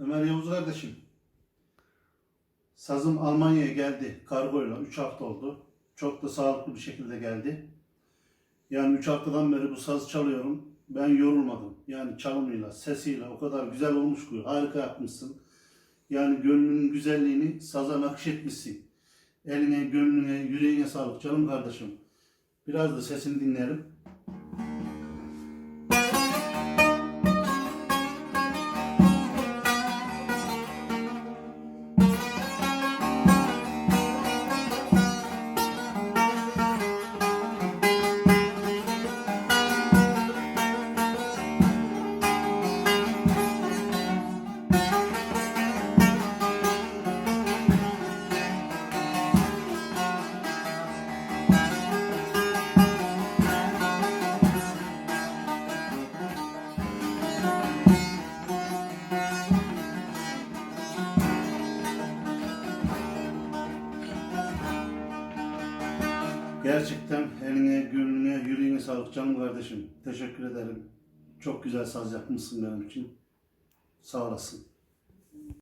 Ömer Yavuz kardeşim. Sazım Almanya'ya geldi kargoyla. 3 hafta oldu. Çok da sağlıklı bir şekilde geldi. Yani 3 haftadan beri bu sazı çalıyorum. Ben yorulmadım. Yani çalımıyla, sesiyle o kadar güzel olmuş ki. Harika yapmışsın. Yani gönlünün güzelliğini saza nakşetmişsin. Eline, gönlüne, yüreğine sağlık canım kardeşim. Biraz da sesini dinleyelim. Gerçekten eline, gönlüne, yüreğine sağlık canım kardeşim. Teşekkür ederim. Çok güzel saz yapmışsın benim için. Sağ olasın.